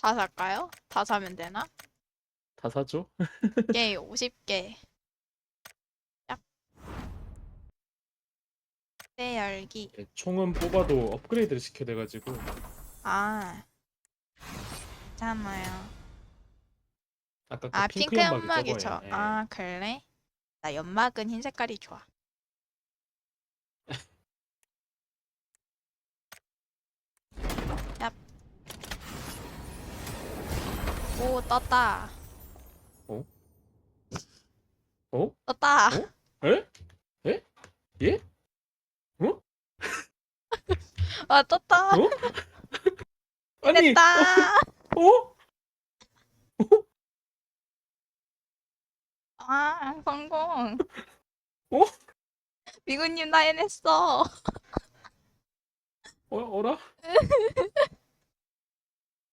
다 살까요? 다 사면 되나? 다 사죠? 개 50개. 짝. 때 열기. 네, 총은 뽑아도 업그레이드를 시켜야 돼가지고 아. 괜찮아요. 아까 그 아, 핑크 핑크 연막이 연막이 저거예요. 저. 예. 아, 그래? 나 연막은 흰 색깔이 좋아. 오, 떴다. 어? 떴다. 어? 에? 에? 예? 아, 떴다. 어? 아니 됐다. 어? 아, 성공. 어? 미구님 나 해냈어. 어? 어라?